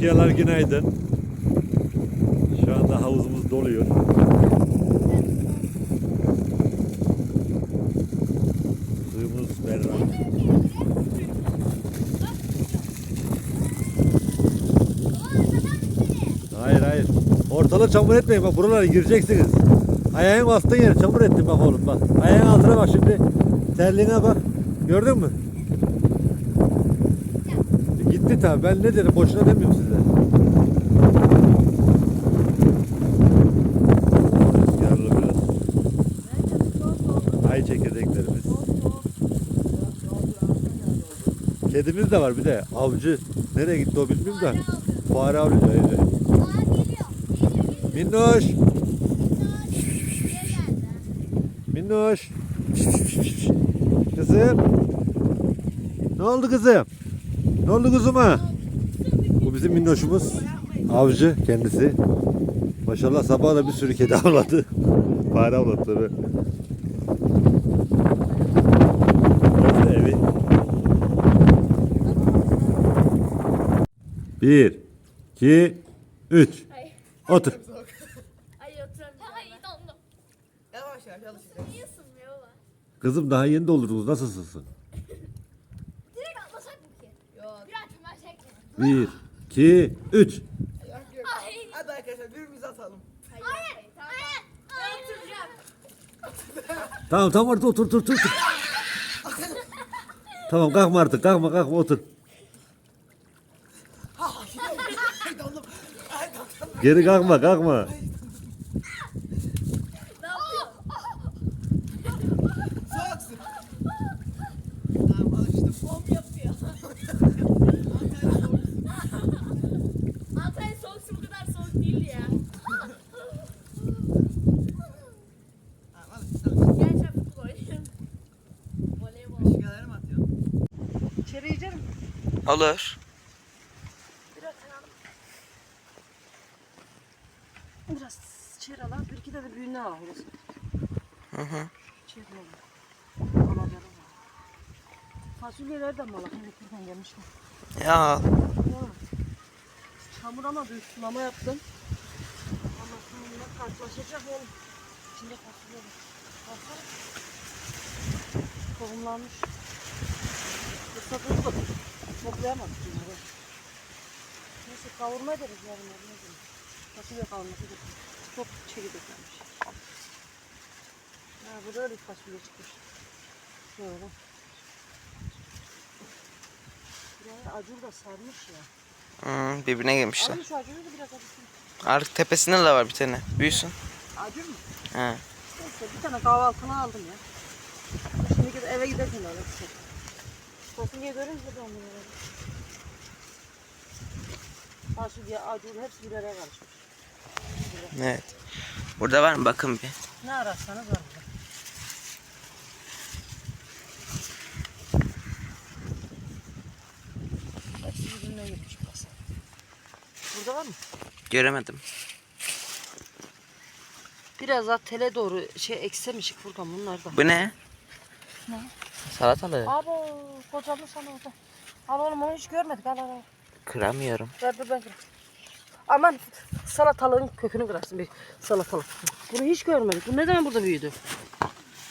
Eşkıyalar günaydın. Şu anda havuzumuz doluyor. Suyumuz berrak. Hayır hayır. Ortalığı çamur etmeyin bak buralara gireceksiniz. Ayağın bastığın yer çamur ettin bak oğlum bak. Ayağın altına bak şimdi. Terliğine bak. Gördün mü? Gitti tabi ben ne derim boşuna demiyorum size. Ay çekirdeklerimiz. Kedimiz de var bir de avcı. Nereye gitti o bilmiyorum da. Fare avlıyor öyle. Minnoş. Minnoş. Kızım. Ne oldu kızım? Ne oldu kızıma? Bu bizim minnoşumuz. Avcı kendisi. Maşallah sabah da bir sürü kedi avladı. Fare avladı tabi. Evi. Bir, iki, üç. Otur. Ay oturamıyorum. Ay dondum. Yavaş yavaş alışacağız. Niye ısınmıyor baba? Kızım daha yeni doldurdunuz. Direkt Bir, iki, üç. Ay. Hadi arkadaşlar birbirimize atalım. Hayır. Hayır. Hayır. Ben oturacağım. Tamam tamam artık otur otur otur. otur. tamam kalkma artık kalkma kalkma otur. Geri kalkma kalkma. Ne Olur. Biraz kanalım. Biraz içeri al. Bir iki de de büyüğünden al. Burası. Hı hı. İçeri al. Alacalı var. Fasulyeler de malak. Hani buradan gelmişler. Ya Evet. Çamur ama büyük sulama yaptım. Ama sonunda karşılaşacak oğlum. İçinde fasulye var. Baksana. Tohumlanmış. Fırsatını da toplayamadık bunları. Neyse kavurma ederiz yarın yarın ederiz. Fasulye kavurması da çok çekirdek vermiş. Ha, burada da bir fasulye çıkmış. Şöyle. Buraya acur da sarmış ya. hmm, birbirine girmişler. Alın şu acını da biraz acısın. Artık tepesinde de var bir tane. Büyüsün. Acur mu? He. Neyse bir tane kahvaltını aldım ya. Şimdi gidip eve giderken bir şey. Fasulye de onu verelim. Fasulye, acur hepsi bir araya karışmış. Evet. Burada var mı? Bakın bir. Ne ararsanız var burada. Hepsi birbirine girmiş burası. Burada var mı? Göremedim. Biraz daha tele doğru şey eksemişik Furkan bunlar da. Bu ne? Ne? Salatalı. Abo kocaman sana orada. Al oğlum onu hiç görmedik al al al. Kıramıyorum. Ver dur ben kırayım. Aman salatalığın kökünü kırarsın bir salatalık. Bunu hiç görmedik. Bu neden burada büyüdü?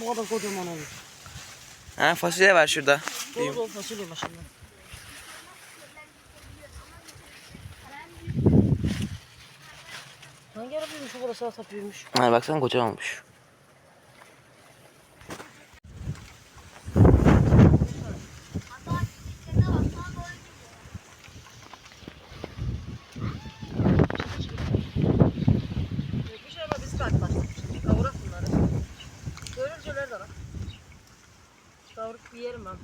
Bu kadar kocaman olmuş. Ha fasulye var şurada. Doğru doğru fasulye maşallah. Hangi ara büyümüş bu kadar salata büyümüş? Ha, baksana kocaman olmuş. Büyümüş ama biz karşılaştık. Bir kavurak bunları. Görünceler de var. Kavurup bir yerim ben.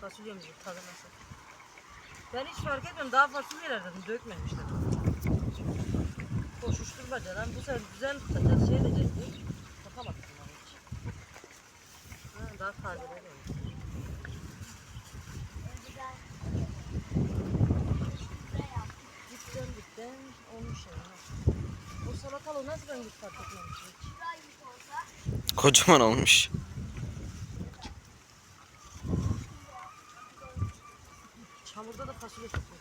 Fasulyemizi tadı nasıl? Ben hiç fark etmiyorum. Daha fasulyeler dedim. Dökmemişler. Koşuşturmaca lan. Bu sefer düzen tutacağız. Şey edeceğiz diye. Bakamadık bunlara hiç. Ha, daha tazeler olmuş. Dipten dipten olmuş yani. O salatalığı nasıl ben hiç. Kocaman olmuş. Çamurda da fasulye çıkıyor.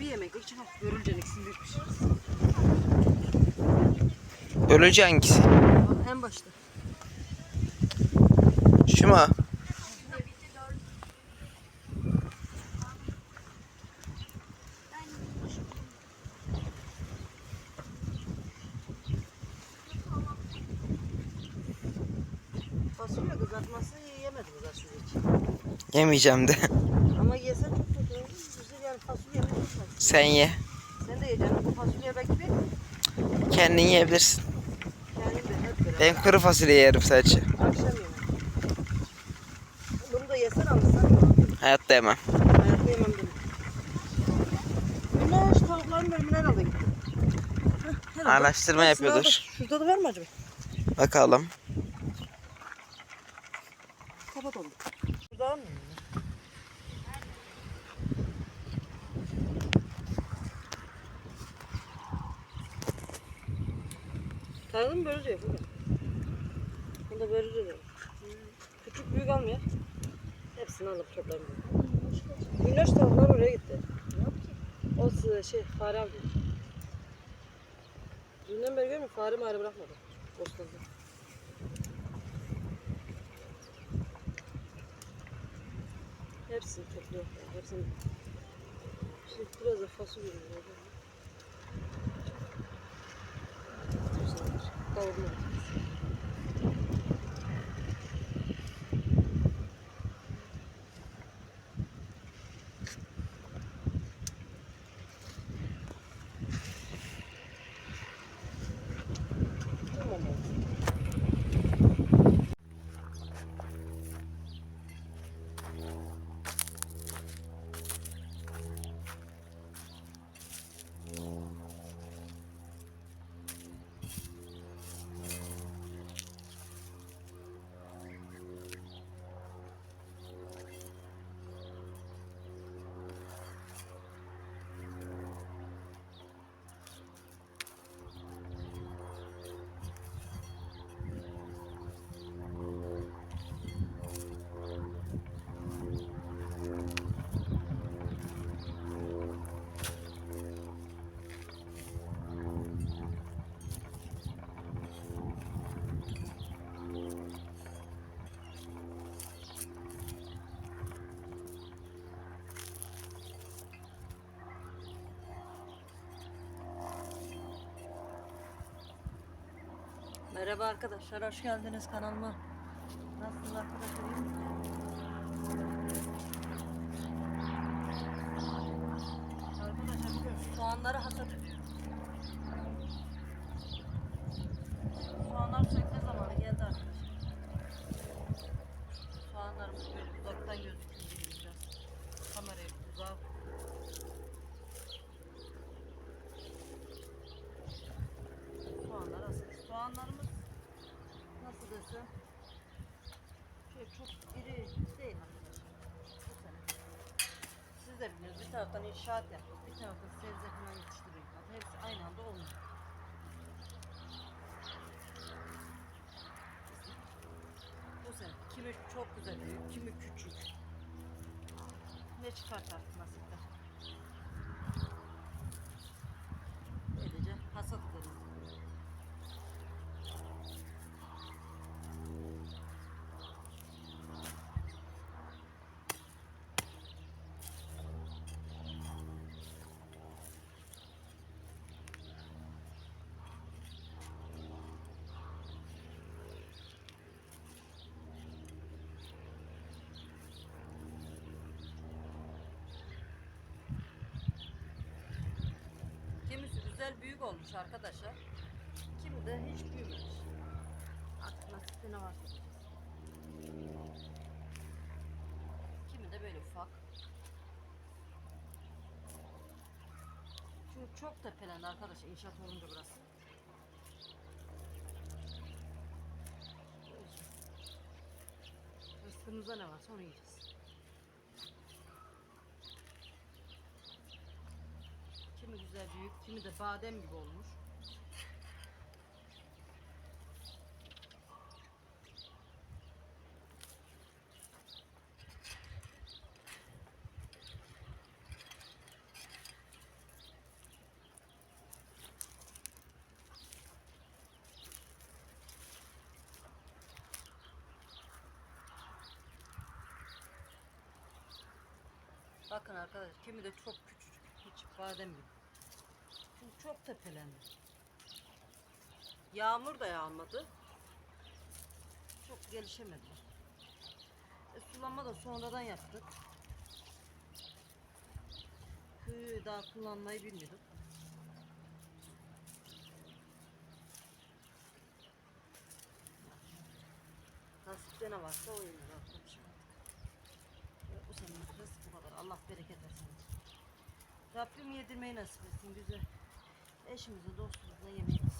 bir yemeklik çıkar. Görülceliksin büyük pişiririz. Bölücü hangisi? Bak en başta. Şu mu? Fasulye kızartması yemedim hiç. Yemeyeceğim de. Ama yesen çok kötü olur. Güzel yani fasulye yemek çok fazla. Sen ye. Sen de yiyeceksin. Bu fasulye belki bir Kendin yiyebilirsin. kendim de hep beraber. Ben kuru fasulye yerim sadece. Akşam yemeği. Bunu da yesen alırsan. Hayatta yemem. Hayatta yemem dedim. Güneş tavukların bölümüne herhalde gitti. Heh, herhalde. Araştırma yapıyordur. Şurada da var mı acaba? Bakalım. Kapat onu. Şurada var mı? Tanıdın mı börücü yapıyor. Bunda börücü de. Küçük büyük almıyor. Hepsini alıp toplayayım. Güneş tavuklar oraya gitti. O şey fare aldı. Dünden beri görmüyor fare mağara bırakmadı. Bostanda. Hepsini topluyor. Hepsini. Şimdi biraz da fasulye yiyor. Kavurma. Tamam. Merhaba arkadaşlar, hoş geldiniz kanalıma. Nasılsınız arkadaşlar? iyi misiniz? Arkadaşlar soğanları hasat ediyoruz. Soğanlar sökme zamanı geldi arkadaşlar. Soğanlarımız böyle uzaktan gözüksün diye biraz. Kamerayı uzağa Soğanlar asıl. Soğanlarımız nasıl desem şöyle çok iri değil arkadaşlar. Bu sene. Siz de biliyorsunuz bir taraftan inşaat yapıyoruz. Bir taraftan sebze falan. Zaten hepsi aynı anda olmuyor. Bu sene kimi çok güzel büyük, kimi küçük. Ne çıkarsa artık nasipler. Böylece hasat ederiz. Kimisi güzel büyük olmuş arkadaşlar. Kimi de hiç büyümemiş. Artık nasipte ne varsa. diyeceğiz. Kimi de böyle ufak. Çünkü çok tepelendi arkadaşlar inşaat olunca burası. Rızkımızda ne varsa onu yiyeceğiz. büyük, kimi de badem gibi olmuş. Bakın arkadaşlar kimi de çok küçücük hiç badem gibi. Çok tepelendi. Yağmur da yağmadı. Çok gelişemediler. E, sulama da sonradan yaptık. Köyü daha kullanmayı bilmiyorduk. Nasipte ne varsa o yönde atlamışım artık. Bu senin kız bu kadar. Allah bereket versin. Rabbim yedirmeyi nasip etsin güzel. Eşimize, dostumuza yemeği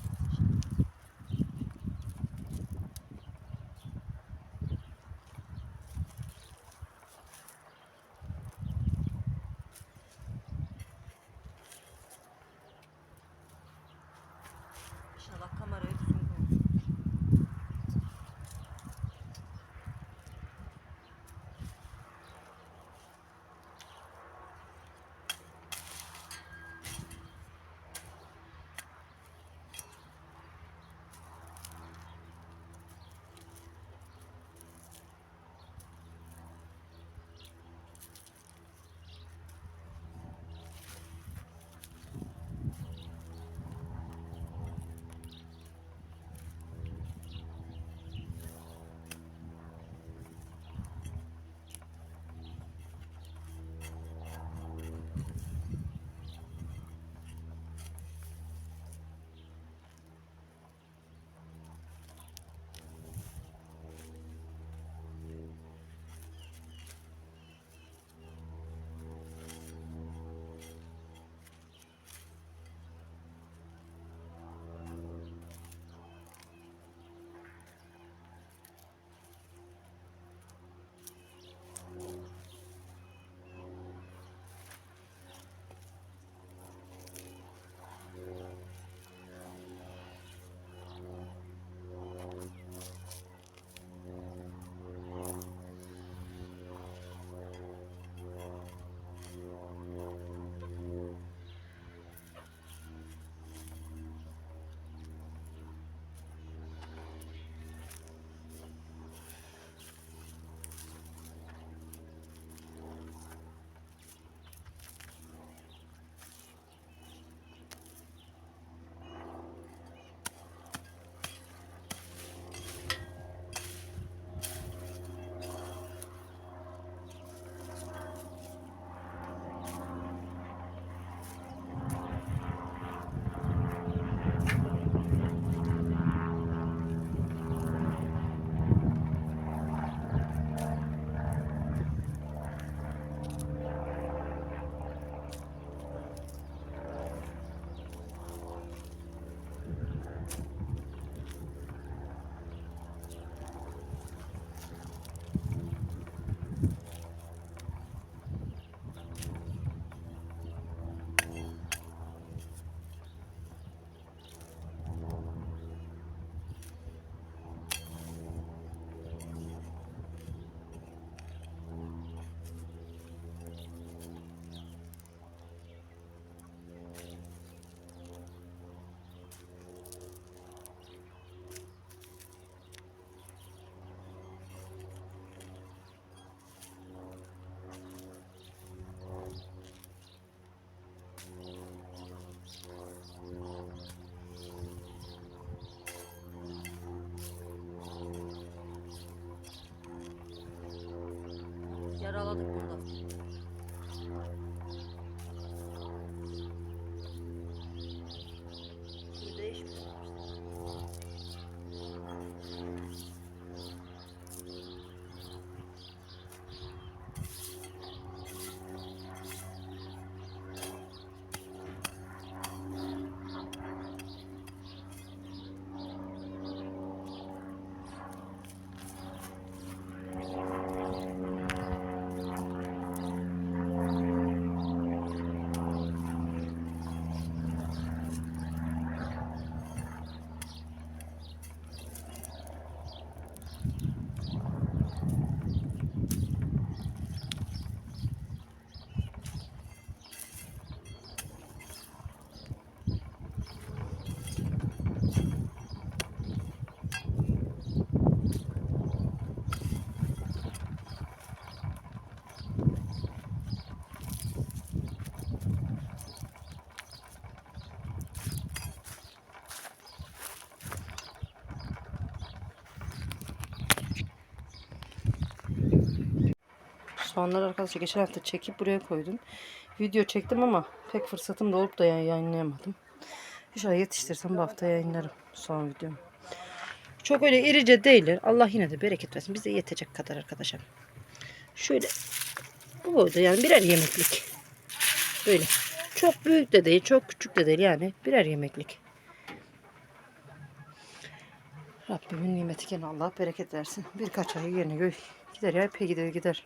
Yaraladık burada. Soğanları arkadaşlar geçen hafta çekip buraya koydum. Video çektim ama pek fırsatım da olup da yay- yayınlayamadım. İnşallah yetiştirsem bu hafta yayınlarım soğan videomu. Çok öyle irice değiller. Allah yine de bereket versin. Bize yetecek kadar arkadaşlar. Şöyle bu boyda yani birer yemeklik. Böyle. Çok büyük de değil, çok küçük de değil yani birer yemeklik. Rabbimin nimeti gene Allah bereket versin. Birkaç ay göy gider ya epey gider gider.